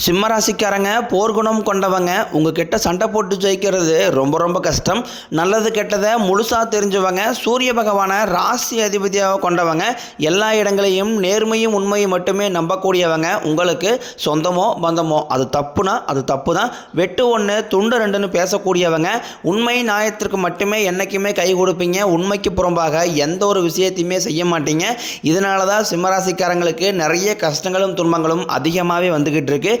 சிம்மராசிக்காரங்க போர்க்குணம் கொண்டவங்க உங்ககிட்ட சண்டை போட்டு ஜெயிக்கிறது ரொம்ப ரொம்ப கஷ்டம். நல்லது கெட்டதை முழுசாக தெரிஞ்சவங்க சூரிய பகவானை ராசி அதிபதியாக கொண்டவங்க எல்லா இடங்களையும் நேர்மையும் உண்மையும் மட்டுமே நம்பக்கூடியவங்க. உங்களுக்கு சொந்தமோ பந்தமோ அது தப்புனா அது தப்பு தான் வெட்டு ஒன்று துண்டு ரெண்டுன்னு பேசக்கூடியவங்க உண்மை நியாயத்திற்கு மட்டுமே என்றைக்குமே கை கொடுப்பீங்க. உண்மைக்கு புறம்பாக எந்த ஒரு விஷயத்தையுமே செய்ய மாட்டீங்க. இதனால தான் சிம்மராசிக்காரங்களுக்கு நிறைய கஷ்டங்களும் துன்பங்களும் அதிகமாகவே வந்துக்கிட்டு இருக்குது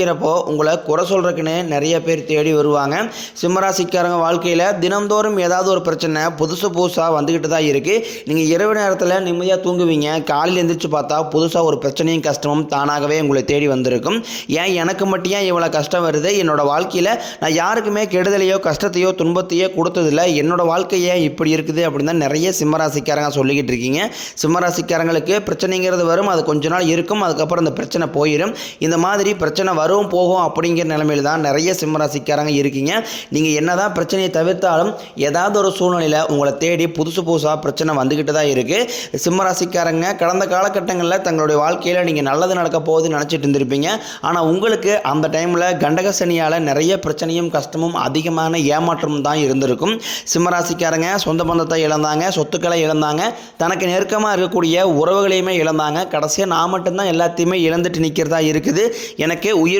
நிற்கிறப்போ உங்களை குறை சொல்கிறதுக்குன்னு நிறைய பேர் தேடி வருவாங்க. சிம்மராசிக்காரங்க வாழ்க்கையில் தினந்தோறும் ஏதாவது ஒரு பிரச்சனை புதுசு புதுசாக வந்துக்கிட்டு தான் இருக்குது நீங்கள் இரவு நேரத்தில் நிம்மதியாக தூங்குவீங்க. காலையில் எந்திரிச்சு பார்த்தா புதுசாக ஒரு பிரச்சனையும் கஷ்டமும் தானாகவே உங்களை தேடி வந்திருக்கும். ஏன் எனக்கு மட்டும் ஏன் இவ்வளோ கஷ்டம் வருது? என்னோடய வாழ்க்கையில் நான் யாருக்குமே கெடுதலையோ கஷ்டத்தையோ துன்பத்தையோ கொடுத்ததில்ல. வாழ்க்கை வாழ்க்கையே இப்படி இருக்குது அப்படின்னு தான் நிறைய சிம்மராசிக்காரங்க சொல்லிக்கிட்டு இருக்கீங்க. சிம்மராசிக்காரங்களுக்கு பிரச்சனைங்கிறது வரும். அது கொஞ்ச நாள் இருக்கும். அதுக்கப்புறம் அந்த பிரச்சனை போயிடும் இந்த மாதிரி பிரச்சனை வரும். போகும் அப்படிங்கிற நிலைமையில் தான் நிறைய சிம்மராசிக்காரங்க இருக்கீங்க. நீங்கள் என்னதான் பிரச்சனையை தவிர்த்தாலும் ஏதாவது ஒரு சூழ்நிலையில் உங்களை தேடி புதுசு புதுசாக பிரச்சனை வந்துக்கிட்டு தான் இருக்குது சிம்மராசிக்காரங்க கடந்த காலகட்டங்களில் தங்களுடைய வாழ்க்கையில் நீங்கள் நல்லது நடக்க போகுதுன்னு நினச்சிட்டு இருந்திருப்பீங்க. ஆனால் உங்களுக்கு அந்த டைமில் கண்டக சனியால் நிறைய பிரச்சனையும் கஷ்டமும் அதிகமான ஏமாற்றமும் தான் இருந்திருக்கும். சிம்மராசிக்காரங்க சொந்த பந்தத்தை இழந்தாங்க சொத்துக்களை இழந்தாங்க தனக்கு நெருக்கமாக இருக்கக்கூடிய உறவுகளையுமே இழந்தாங்க. கடைசியாக நான் மட்டும்தான் எல்லாத்தையுமே இழந்துட்டு நிற்கிறதா இருக்குது. எனக்கு உயிர்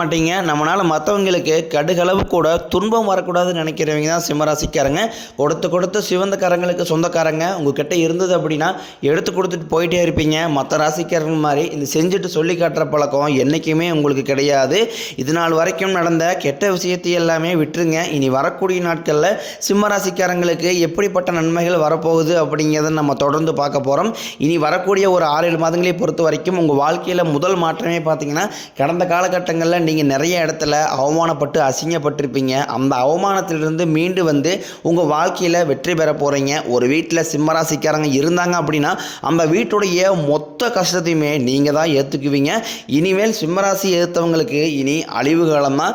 மாட்டீங்க. நம்மளால் மற்றவங்களுக்கு கடுகளவு கூட துன்பம் வரக்கூடாதுன்னு நினைக்கிறவங்க தான் சிம்மராசிக்காரங்க. கொடுத்து கொடுத்து சிவந்தக்காரங்களுக்கு சொந்தக்காரங்க. உங்ககிட்ட இருந்தது அப்படின்னா எடுத்து கொடுத்துட்டு போயிட்டே இருப்பீங்க. மற்ற ராசிக்காரங்க மாதிரி இந்த செஞ்சுட்டு சொல்லி காட்டுற பழக்கம் என்றைக்குமே உங்களுக்கு கிடையாது. இது நாள் வரைக்கும் நடந்த கெட்ட விஷயத்தை எல்லாமே விட்டுருங்க. இனி வரக்கூடிய நாட்களில் சிம்மராசிக்காரங்களுக்கு எப்படிப்பட்ட நன்மைகள் வரப்போகுது அப்படிங்கிறத நம்ம தொடர்ந்து பார்க்க போகிறோம் இனி வரக்கூடிய ஒரு ஆறு ஏழு மாதங்களை பொறுத்த வரைக்கும் உங்கள் வாழ்க்கையில் முதல் மாற்றமே பார்த்தீங்கன்னா கடந்த காலகட்டங்களில் நீங்கள் நிறைய இடத்துல அவமானப்பட்டு அசிங்கப்பட்டிருப்பீங்க. அந்த அவமானத்திலிருந்து மீண்டு வந்து உங்கள் வாழ்க்கையில் வெற்றி பெற போகிறீங்க ஒரு வீட்டில் சிம்மராசிக்காரங்க இருந்தாங்க அப்படின்னா அந்த வீட்டுடைய மொத்த கஷ்டத்தையுமே நீங்கள் தான் ஏற்றுக்குவீங்க இனிமேல் சிம்மராசி எதிர்த்தவங்களுக்கு இனி அழிவு காலம் தான்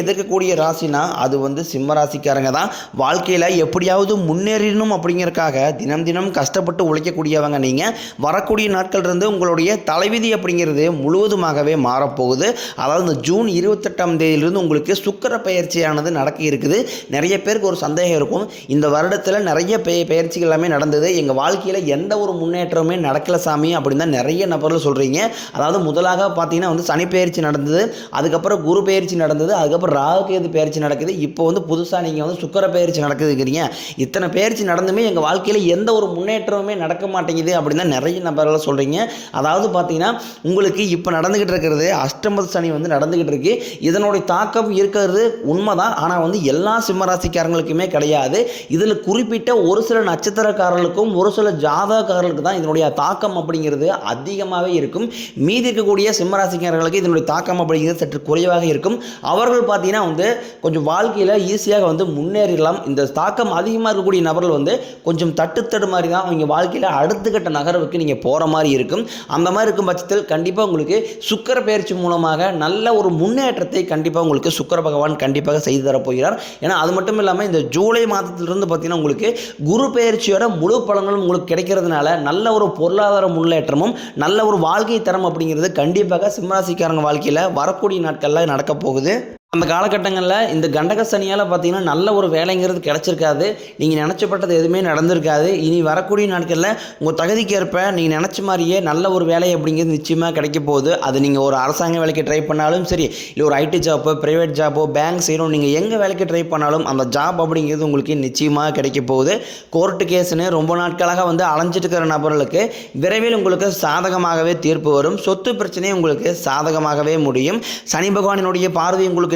எதிர்க்கக்கூடிய ராசினா அது வந்து சிம்மராசிக்காரங்க தான். வாழ்க்கையில் எப்படியாவது முன்னேறணும் அப்படிங்கிறதுக்காக தினம் தினம் கஷ்டப்பட்டு உழைக்கக்கூடியவங்க நீங்கள் வரக்கூடிய நாட்கள்லேருந்து உங்களுடைய தலைவிதி அப்படிங்கிறது முழுவதுமாகவே மாறப்போகுது. அதாவது இந்த ஜூன் இருபத்தெட்டாம் தேதியிலிருந்து உங்களுக்கு சுக்கர பயிற்சியானது நடக்க இருக்குது. நிறைய பேருக்கு ஒரு சந்தேகம் இருக்கும். இந்த வருடத்தில் நிறைய பெய பயிற்சிகள் எல்லாமே நடந்தது. எங்கள் வாழ்க்கையில் எந்த ஒரு முன்னேற்றமுமே நடக்கல சாமி. அப்படின்னு தான் நிறைய நபர்கள் சொல்கிறீங்க அதாவது முதலாக பார்த்தீங்கன்னா வந்து சனி பயிற்சி நடந்தது அதுக்கப்புறம் குரு பயிற்சி நடந்தது அதுக்கப்புறம் ராகுகேது பயிற்சி நடக்குது. இப்போ வந்து புதுசாக நீங்கள் வந்து சுக்கர பயிற்சி நடக்குதுங்கிறீங்க. இத்தனை பயிற்சி நடந்துமே எங்கள் வாழ்க்கையில் எந்த ஒரு முன்னேற்றமுமே நடக்க மாட்டேங்குது அப்படின்னு தான் நிறைய நபர்கள் சொல்கிறீங்க அதாவது பார்த்தீங்கன்னா உங்களுக்கு இப்போ நடந்துக்கிட்டு இருக்கிறது அஷ்டமது சனி வந்து நடந்துக்கிட்டு இருக்கு. இதனுடைய தாக்கம் இருக்கிறது உண்மைதான். ஆனால் வந்து எல்லா சிம்மராசிக்காரங்களுக்குமே கிடையாது. இதில் குறிப்பிட்ட ஒரு சில நட்சத்திரக்காரர்களுக்கும் ஒரு சில ஜாதகக்காரர்களுக்கு தான் இதனுடைய தாக்கம் அப்படி அப்படிங்கிறது அதிகமாகவே இருக்கும். மீதி இருக்கக்கூடிய சிம்மராசிக்காரர்களுக்கு இதனுடைய தாக்கம் அப்படிங்கிறது சற்று குறைவாக இருக்கும். அவர்கள் பார்த்தீங்கன்னா வந்து கொஞ்சம் வாழ்க்கையில் ஈஸியாக வந்து முன்னேறிடலாம். இந்த தாக்கம் அதிகமாக இருக்கக்கூடிய நபர்கள் வந்து கொஞ்சம் தட்டுத்தடு மாதிரி தான் அவங்க வாழ்க்கையில் அடுத்த கட்ட நகர்வுக்கு நீங்கள் போகிற மாதிரி இருக்கும். அந்த மாதிரி இருக்கும் பட்சத்தில் கண்டிப்பாக உங்களுக்கு சுக்கர பயிற்சி மூலமாக நல்ல ஒரு முன்னேற்றத்தை கண்டிப்பாக உங்களுக்கு சுக்கர பகவான் கண்டிப்பாக செய்து தரப்போகிறார் ஏன்னா அது மட்டும் இல்லாமல் இந்த ஜூலை மாதத்திலிருந்து பார்த்தீங்கன்னா உங்களுக்கு குரு பயிற்சியோட முழு பலன்களும் உங்களுக்கு கிடைக்கிறதுனால நல்ல ஒரு பொருளாதார பொருளேற்றமும் நல்ல ஒரு வாழ்க்கை தரம் அப்படிங்கிறது கண்டிப்பாக சிம்மராசிக்காரங்க வாழ்க்கையில் வரக்கூடிய நாட்களில் நடக்க போகுது. அந்த காலகட்டங்களில் இந்த கண்டக சனியால் பார்த்தீங்கன்னா நல்ல ஒரு வேலைங்கிறது கிடச்சிருக்காது. நீங்கள் நினச்சப்பட்டது எதுவுமே நடந்திருக்காது. இனி வரக்கூடிய நாட்களில் உங்கள் தகுதிக்கேற்ப நீங்கள் நினச்ச மாதிரியே நல்ல ஒரு வேலை அப்படிங்கிறது நிச்சயமாக கிடைக்க போகுது. அது நீங்கள் ஒரு அரசாங்க வேலைக்கு ட்ரை பண்ணாலும் சரி இல்லை ஒரு ஐடி ஜாப்போ ப்ரைவேட் ஜாப்போ பேங்க் செய்யணும் நீங்கள் எங்கே வேலைக்கு ட்ரை பண்ணாலும் அந்த ஜாப் அப்படிங்கிறது உங்களுக்கு நிச்சயமாக கிடைக்க போகுது. கோர்ட்டு கேஸ்னு ரொம்ப நாட்களாக வந்து அலைஞ்சிட்டு இருக்கிற நபர்களுக்கு விரைவில் உங்களுக்கு சாதகமாகவே தீர்ப்பு வரும். சொத்து பிரச்சனையும் உங்களுக்கு சாதகமாகவே முடியும். சனி பகவானினுடைய பார்வை உங்களுக்கு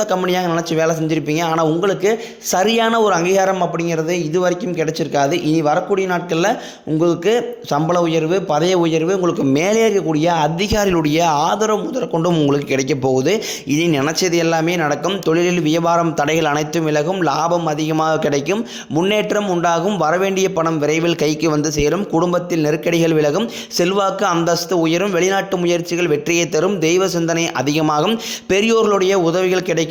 கம்பெனியாக நினச்சி வேலை செஞ்சுருப்பீங்க. ஆனால் உங்களுக்கு சரியான ஒரு அங்கீகாரம் அப்படிங்கிறது இது வரைக்கும் கிடைச்சிருக்காது. இனி வரக்கூடிய நாட்களில் உங்களுக்கு சம்பள உயர்வு பதவி உயர்வு உங்களுக்கு மேலே இருக்கக்கூடிய அதிகாரிகளுடைய ஆதரவு முதற்கொண்டும் உங்களுக்கு கிடைக்க போகுது. இனி நினச்சது எல்லாமே நடக்கும். தொழிலில் வியாபாரம் தடைகள் அனைத்தும் விலகும். லாபம் அதிகமாக கிடைக்கும். முன்னேற்றம் உண்டாகும். வரவேண்டிய பணம் விரைவில் கைக்கு வந்து சேரும். குடும்பத்தில் நெருக்கடிகள் விலகும். செல்வாக்கு அந்தஸ்து உயரும். வெளிநாட்டு முயற்சிகள் வெற்றியை தரும். தெய்வ சிந்தனை அதிகமாகும். பெரியோர்களுடைய உதவிகள் கிடைக்கும்.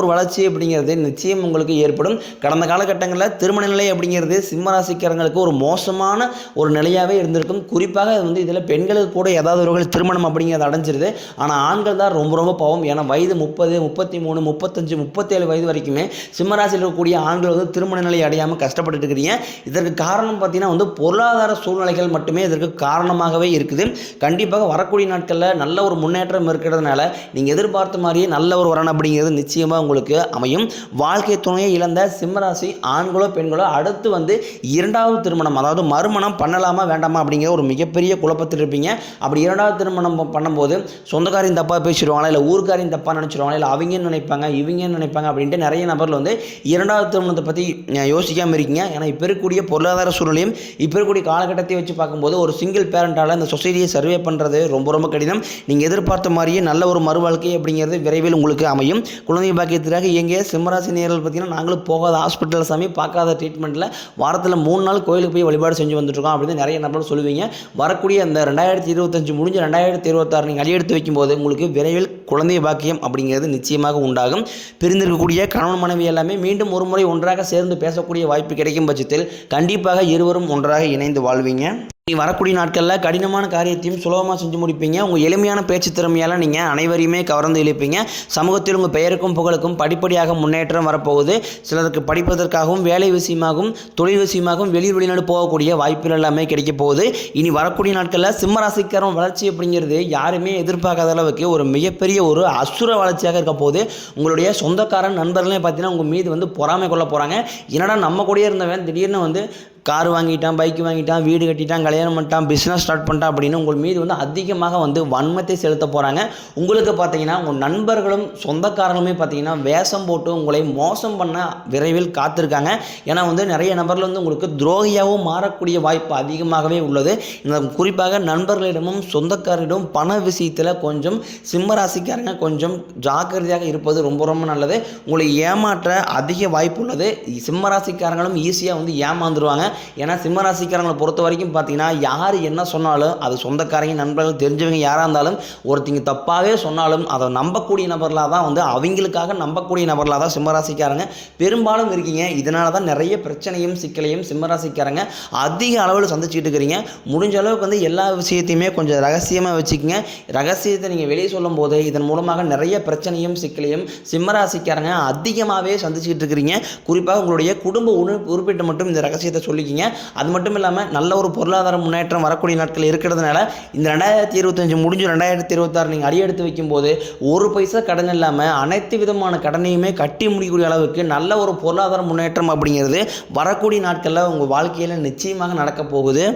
ஒரு வளர்ச்சி அப்படிங்கிறது நிச்சயம் உங்களுக்கு ஏற்படும். கடந்த காலகட்டங்களில் திருமண நிலை அப்படிங்கிறது சிம்மராசிக்காரங்களுக்கு ஒரு மோசமான ஒரு நிலையாகவே இருந்திருக்கும். குறிப்பாக அது வந்து இதில் பெண்களுக்கு கூட ஏதாவது ஒரு திருமணம் அப்படிங்கிறது அடைஞ்சிருது. ஆனால் ஆண்கள் தான் ரொம்ப ரொம்ப பாவம். ஏன்னா வயது முப்பது முப்பத்தி மூணு முப்பத்தஞ்சு முப்பத்தேழு வயது வரைக்குமே சிம்மராசியில் இருக்கக்கூடிய ஆண்கள் வந்து திருமண நிலை அடையாமல் கஷ்டப்பட்டு இருக்கிறீங்க. இதற்கு காரணம் பார்த்தீங்கன்னா வந்து பொருளாதார சூழ்நிலைகள் மட்டுமே இதற்கு காரணமாகவே இருக்குது. கண்டிப்பாக வரக்கூடிய நாட்களில் நல்ல ஒரு முன்னேற்றம் இருக்கிறதுனால நீங்கள் எதிர்பார்த்த மாதிரியே நல்ல ஒரு வரன் அப்படிங்கிறது நிச்சயமாக உங்களுக்கு அமையும். வாழ்க்கை துணையை இழந்த சிம்மராசி ஆண்களோ பெண்களோ அடுத்து வந்து இரண்டாவது திருமணம் அதாவது மறுமணம் பண்ணலாமா வேண்டாமா அப்படிங்கிற ஒரு மிகப்பெரிய குழப்பத்தில் இருப்பீங்க. அப்படி இரண்டாவது திருமணம் பண்ணும்போது சொந்தக்காரையும் தப்பாக பேசிடுவாங்களா இல்லை ஊர்க்காரையும் தப்பாக நினச்சிடுவாங்களா இல்லை அவங்கன்னு நினைப்பாங்க இவங்கன்னு நினைப்பாங்க அப்படின்ட்டு நிறைய நபர்கள் வந்து இரண்டாவது திருமணத்தை பற்றி யோசிக்காமல் இருக்கீங்க. ஏன்னா இப்போ இருக்கக்கூடிய பொருளாதார சூழ்நிலையும் இப்போ இருக்கக்கூடிய காலகட்டத்தை வச்சு பார்க்கும்போது ஒரு சிங்கிள் பேரண்டால் இந்த சொசைட்டியை சர்வே பண்ணுறது ரொம்ப ரொம்ப கடினம். நீங்கள் எதிர்பார்த்த மாதிரியே நல்ல ஒரு மறுவாழ்க்கை அப்படிங்கிறது விரைவில் உங்களுக்கு அமையும். குழந்தை எதிராக இயங்கிய சிம்மராசி நேரில் பார்த்தீங்கன்னா நாங்களும் போகாத ஹாஸ்பிட்டல் சாமி பார்க்காத ட்ரீட்மெண்ட்டில் வாரத்தில் மூணு நாள் கோயிலுக்கு போய் வழிபாடு செஞ்சு வந்துட்டுருக்கோம் அப்படின்னு நிறைய நபர்கள் சொல்லுவீங்க. வரக்கூடிய அந்த ரெண்டாயிரத்தி இருபத்தஞ்சு முடிஞ்ச ரெண்டாயிரத்தி இருபத்தாறு நீங்கள் அடியெடுத்து வைக்கும்போது உங்களுக்கு விரைவில் குழந்தை பாக்கியம் அப்படிங்கிறது நிச்சயமாக உண்டாகும். பிரிந்திருக்கக்கூடிய கணவன் மனைவி எல்லாமே மீண்டும் ஒரு முறை ஒன்றாக சேர்ந்து பேசக்கூடிய வாய்ப்பு கிடைக்கும் பட்சத்தில் கண்டிப்பாக இருவரும் ஒன்றாக இணைந்து வாழ்வீங்க. நீ வரக்கூடிய நாட்களில் கடினமான காரியத்தையும் சுலபமாக செஞ்சு முடிப்பீங்க. உங்கள் எளிமையான பேச்சு திறமையால் நீங்கள் அனைவரையுமே கவர்ந்து இழுப்பீங்க சமூகத்தில் உங்கள் பெயருக்கும் புகழுக்கும் படிப்படியாக முன்னேற்றம் வரப்போகுது. சிலருக்கு படிப்பதற்காகவும் வேலை விஷயமாகவும் தொழில் விஷயமாகவும் வெளியூர் வெளிநாடு போகக்கூடிய வாய்ப்புகள் எல்லாமே கிடைக்க போகுது. இனி வரக்கூடிய நாட்களில் சிம்மராசிக்காரன் வளர்ச்சி அப்படிங்கிறது யாருமே எதிர்பார்க்காத அளவுக்கு ஒரு மிகப்பெரிய ஒரு அசுர வளர்ச்சியாக இருக்க போகுது. உங்களுடைய சொந்தக்காரன் நண்பர்களே பார்த்தீங்கன்னா உங்கள் மீது வந்து பொறாமை கொள்ள போகிறாங்க என்னடா நம்ம கூடயே இருந்தவன் திடீர்னு வந்து கார் வாங்கிட்டான் பைக் வாங்கிட்டான் வீடு கட்டிட்டான் கல்யாணம் பண்ணிட்டான் பிஸ்னஸ் ஸ்டார்ட் பண்ணிட்டான் அப்படின்னு உங்கள் மீது வந்து அதிகமாக வந்து வன்மத்தை செலுத்த போகிறாங்க உங்களுக்கு பார்த்தீங்கன்னா உங்கள் நண்பர்களும் சொந்தக்காரங்களுமே பார்த்தீங்கன்னா வேஷம் போட்டு உங்களை மோசம் பண்ண விரைவில் காத்திருக்காங்க. ஏன்னா வந்து நிறைய நபர்கள் வந்து உங்களுக்கு துரோகியாகவும் மாறக்கூடிய வாய்ப்பு அதிகமாகவே உள்ளது. இந்த குறிப்பாக நண்பர்களிடமும் சொந்தக்காரரிடம் பண விஷயத்தில் கொஞ்சம் சிம்ம ராசிக்காரங்க கொஞ்சம் ஜாக்கிரதையாக இருப்பது ரொம்ப ரொம்ப நல்லது. உங்களை ஏமாற்ற அதிக வாய்ப்பு உள்ளது. சிம்ம ராசிக்காரங்களும் ஈஸியாக வந்து ஏமாந்துருவாங்க. ஏன்னா சிம்ம ராசிக்காரங்களை பொறுத்த வரைக்கும் பார்த்தீங்கன்னா யார் என்ன சொன்னாலும் அது சொந்தக்காரங்க நண்பர்கள் தெரிஞ்சவங்க யாராக இருந்தாலும் ஒருத்தங்க தப்பாகவே சொன்னாலும் அதை நம்பக்கூடிய நபர்களாக தான் வந்து அவங்களுக்காக நம்பக்கூடிய நபர்களாக தான் சிம்ம ராசிக்காரங்க பெரும்பாலும் இருக்கீங்க. இதனால தான் நிறைய பிரச்சனையும் சிக்கலையும் சிம்ம ராசிக்காரங்க அதிக அளவில் சந்திச்சுட்டு இருக்கிறீங்க. முடிஞ்ச அளவுக்கு வந்து எல்லா விஷயத்தையுமே கொஞ்சம் ரகசியமாக வச்சுக்கோங்க. ரகசியத்தை நீங்கள் வெளியே சொல்லும் போது இதன் மூலமாக நிறைய பிரச்சனையும் சிக்கலையும் சிம்ம ராசிக்காரங்க அதிகமாகவே சந்திச்சுக்கிட்டு இருக்கிறீங்க. குறிப்பாக உங்களுடைய குடும்ப உறு உறுப்பிட்ட மட்டும் இந்த ரகசியத்தை சொல்லிக்கோங்க இருக்கீங்க அது மட்டும் இல்லாமல் நல்ல ஒரு பொருளாதார முன்னேற்றம் வரக்கூடிய நாட்கள் இருக்கிறதுனால இந்த ரெண்டாயிரத்தி இருபத்தஞ்சு முடிஞ்சு ரெண்டாயிரத்தி இருபத்தாறு நீங்கள் அடியெடுத்து வைக்கும்போது ஒரு பைசா கடன் இல்லாமல் அனைத்து விதமான கடனையுமே கட்டி முடிக்கக்கூடிய அளவுக்கு நல்ல ஒரு பொருளாதார முன்னேற்றம் அப்படிங்கிறது வரக்கூடிய நாட்களில் உங்கள் வாழ்க்கையில் நிச்சயமாக நடக்க போகுது.